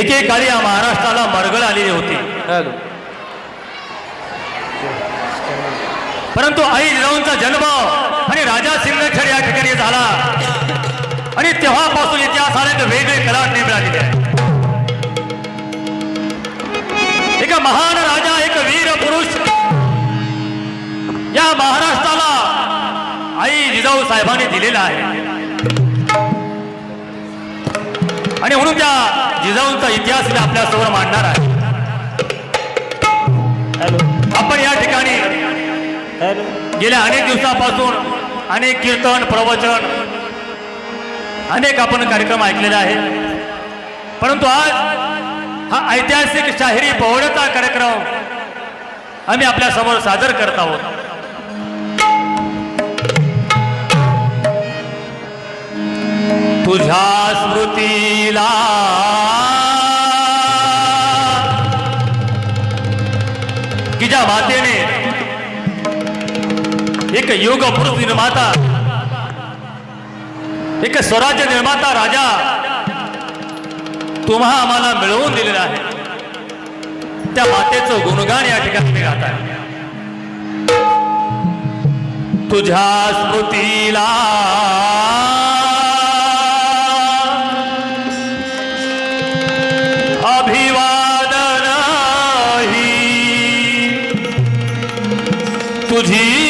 एकेकाळी या महाराष्ट्राला मरगळ आलेली होती. परंतु आई जिजाऊंचा जन्म आणि राजा सिंदखेड या ठिकाणी झाला. आणि तेव्हापासून इतिहासाला एक वेगळे कलाटणी मिळालेली आहे एक महान राजा एक वीर पुरुष या महाराष्ट्राला आई जिजाऊ साहेबांनी दिलेला आहे. आणि म्हणून त्या जिजाऊंचा इतिहास मी आपल्यासमोर मांडणार आहे. आपण या ठिकाणी गेल्या अनेक दिवसापासून अनेक कीर्तन प्रवचन अनेक आपण कार्यक्रम ऐकलेले आहेत. परंतु आज हा ऐतिहासिक शाहिरी पोहण्याचा कार्यक्रम आम्ही आपल्यासमोर सादर करत आहोत. तुझ्या स्मृतीला की मातेने एक योग पुरुष निर्माता, एक स्वराज्य निर्माता राजा तुम्हा आम्हाला मिळवून दिलेला आहे. त्या मातेचं गुणगान या ठिकाणी गात आहे तुझ्या स्मृतीला বুঝি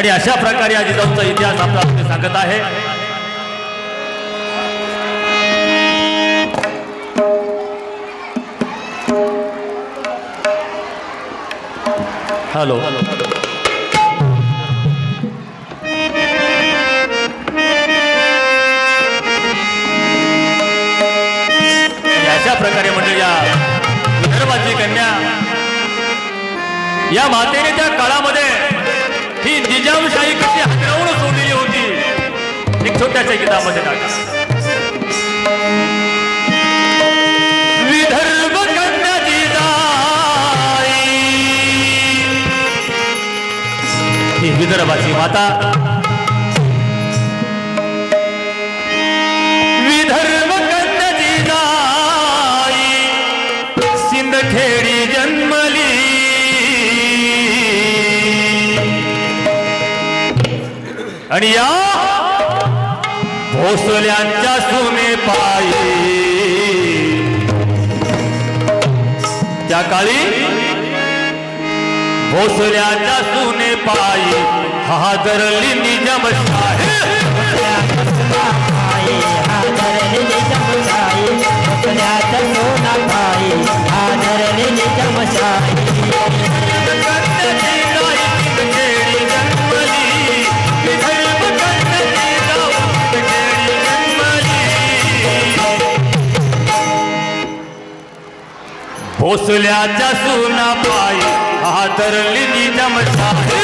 आणि अशा प्रकारे या जिजाऊंचा इतिहास आपला सांगत आहे. हॅलो. अशा प्रकारे म्हणजे या विदर्भाची कन्या या मातेने त्या काळामध्ये ही निजामशाही कशी हटवून सोडलेली होती एक छोट्याशा गीतामध्ये टाका विदर्भ कन्या जिजाई विदर्भ विदर्भाची माता आणि या भोसल्यांच्या सुने पायी. त्या काळी भोसल्याच्या सुने पायी हादरली निजामशाही ओसल्याच्या सुना पायी हादरली निजामशाही त्या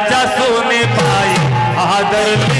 राजा सोने पायी आदरली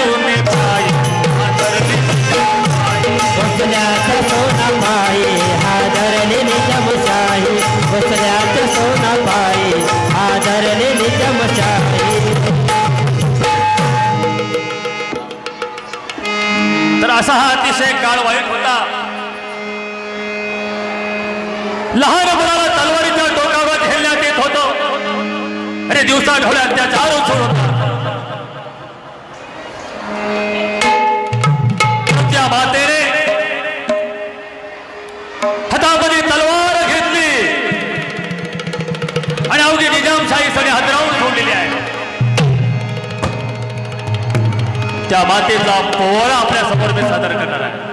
तर असा हा अतिशय काळ वाईट होता. लहान मुलाला तलवारीच्या डोक्यावर झेलण्यात येत होतो. अरे दिवसा ढोळ्यात त्या चार होता त्या मातेचा पोहळा आपल्यासमोर मी सादर करणार आहे.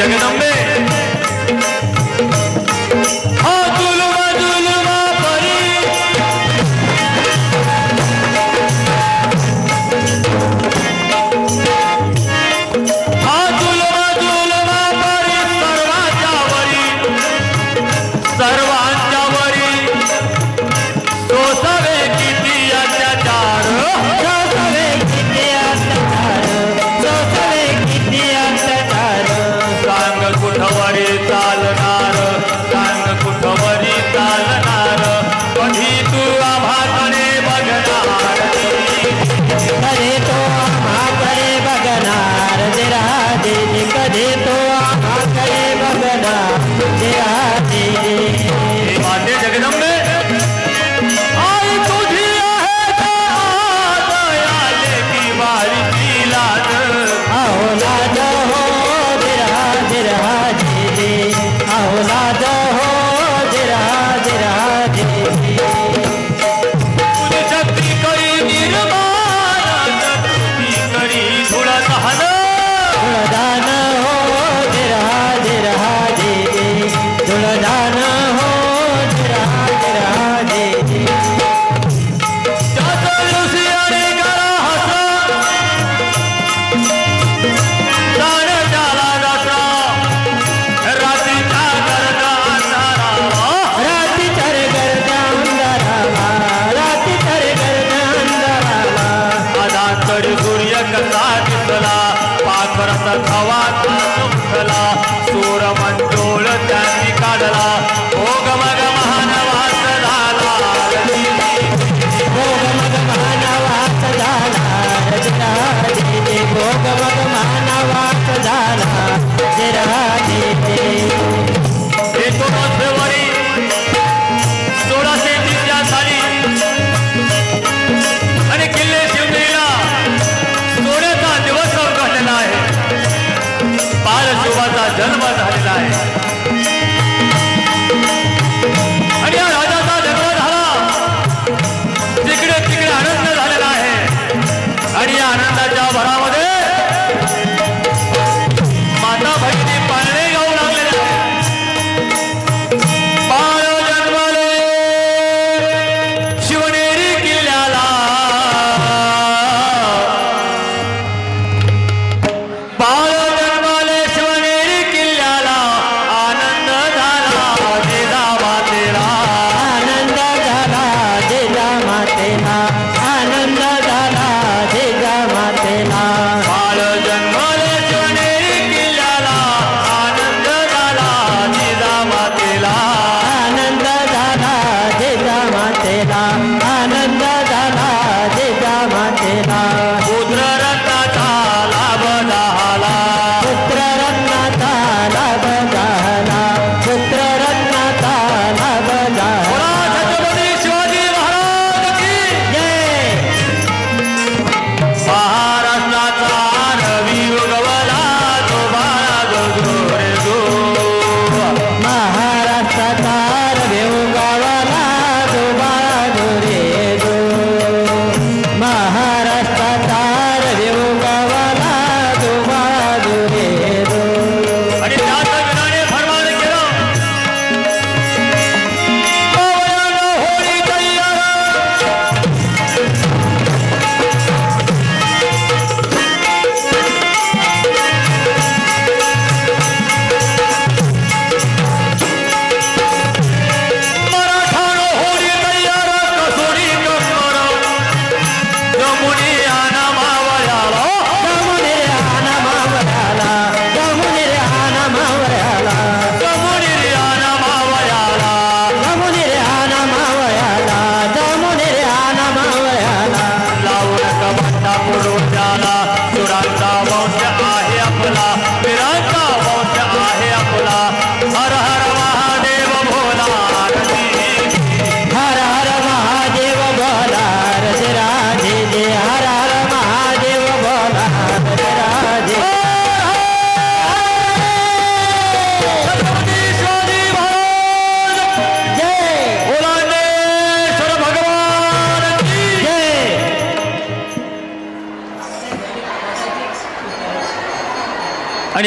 आई जगदंबे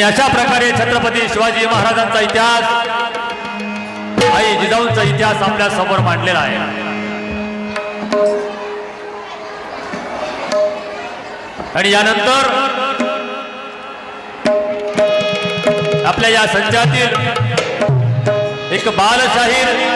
आणि अशा प्रकारे छत्रपती शिवाजी महाराजांचा इतिहास आई जिजाऊंचा इतिहास आपल्यासमोर मांडलेला आहे. आणि यानंतर आपल्या या संचातील एक बालशाहीर